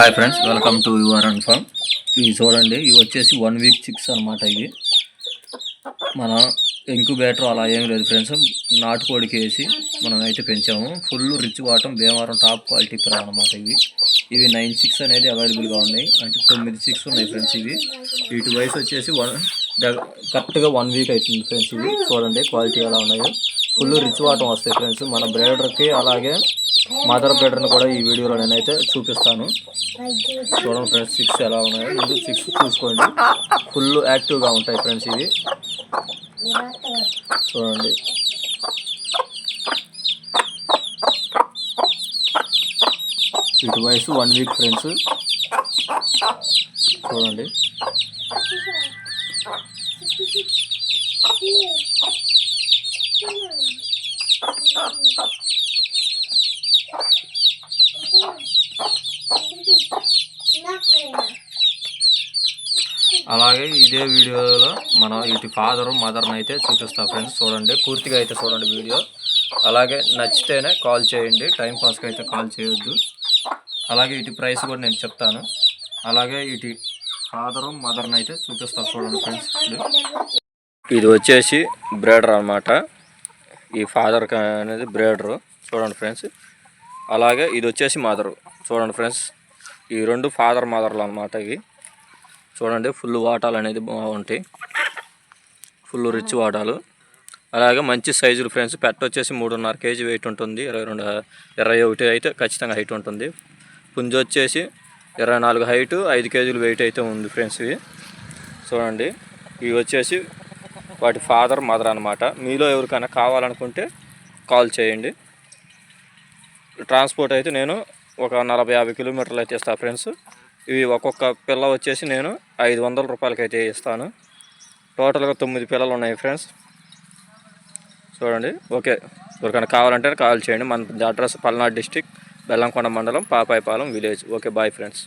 Hi friends welcome to your and farm ఇవి చూడండి ఇవి వచ్చేసి వన్ వీక్ చిక్స్ అనమాట ఇవి. మన ఇంక్యుబేటర్ అలా ఏం లేదు ఫ్రెండ్స్ నాటుకోడికి వేసి మనం అయితే పెంచాము. ఫుల్ రిచ్ వాటం భీమవరం టాప్ క్వాలిటీ ప్రా అనమాట ఇవి. ఇవి నైన్ సిక్స్ అనేది అవైలబుల్గా ఉన్నాయి. అంటే తొమ్మిది సిక్స్ ఉన్నాయి ఫ్రెండ్స్ ఇవి. వీటి వయసు వచ్చేసి వన్ కరెక్ట్గా వన్ వీక్ అవుతుంది ఫ్రెండ్స్ ఇవి. చూడండి క్వాలిటీ ఎలా ఉన్నాయో. ఫుల్ రిచ్ వాటం వస్తాయి ఫ్రెండ్స్. మన బ్రేడర్కి అలాగే మదర్ బ్రేడర్ని కూడా ఈ వీడియోలో నేనైతే చూపిస్తాను. చూడండి ఫ్రెండ్స్ సిక్స్ ఎలా ఉన్నాయో? ముందు సిక్స్ చూసుకోండి. ఫుల్ యాక్టివ్గా ఉంటాయి ఫ్రెండ్స్ ఇవి. చూడండి. ఇటు వయసు వన్ వీక్ ఫ్రెండ్స్. చూడండి. అలాగే ఇదే వీడియోలో మనం ఇటు ఫాదరు మదర్ని అయితే చూపిస్తా ఫ్రెండ్స్ చూడండి. పూర్తిగా అయితే చూడండి వీడియో. అలాగే నచ్చితేనే కాల్ చేయండి. టైం పాస్కి అయితే కాల్ చేయొద్దు. అలాగే ఇటు ప్రైస్ కూడా నేను చెప్తాను. అలాగే ఇటు ఫాదరు మదర్ని అయితే చూపిస్తా చూడండి ఫ్రెండ్స్. ఇది వచ్చేసి బ్రేడర్ అనమాట ఈ ఫాదర్ అనేది బ్రేడరు. చూడండి ఫ్రెండ్స్. అలాగే ఇది వచ్చేసి మదరు చూడండి ఫ్రెండ్స్ ఈ రెండు ఫాదర్ మదర్లు అన్నమాట ఇవి. చూడండి ఫుల్ వాటాలు అనేది బాగుంటాయి. ఫుల్ రిచ్ వాటాలు. అలాగే మంచి సైజులు ఫ్రెండ్స్ పెట్ట వచ్చేసి మూడున్నర కేజీ వెయిట్ ఉంటుంది. ఇరవై రెండు ఇరవై ఒకటి అయితే ఖచ్చితంగా హైట్ ఉంటుంది. పుంజు వచ్చేసి ఇరవై నాలుగు హైటు ఐదు కేజీలు వెయిట్ అయితే ఉంది ఫ్రెండ్స్ ఇవి. చూడండి ఇవి వచ్చేసి వాటి ఫాదర్ మదర్ అనమాట మీలో ఎవరికైనా కావాలనుకుంటే కాల్ చేయండి. ట్రాన్స్పోర్ట్ అయితే నేను ఒక నలభై యాభై కిలోమీటర్లు అయితే ఇస్తాను ఫ్రెండ్స్. ఇవి ఒక్కొక్క పిల్ల వచ్చేసి నేను ఐదు వందల రూపాయలకి అయితే ఇస్తాను. టోటల్గా తొమ్మిది పిల్లలు ఉన్నాయి ఫ్రెండ్స్. చూడండి. ఓకే. ఎవరికైనా కావాలంటే కాల్ చేయండి. మన అడ్రస్ పల్నాడు డిస్టిక్ బెల్లంకొండ మండలం Papayapalem village. Okay. Bye friends.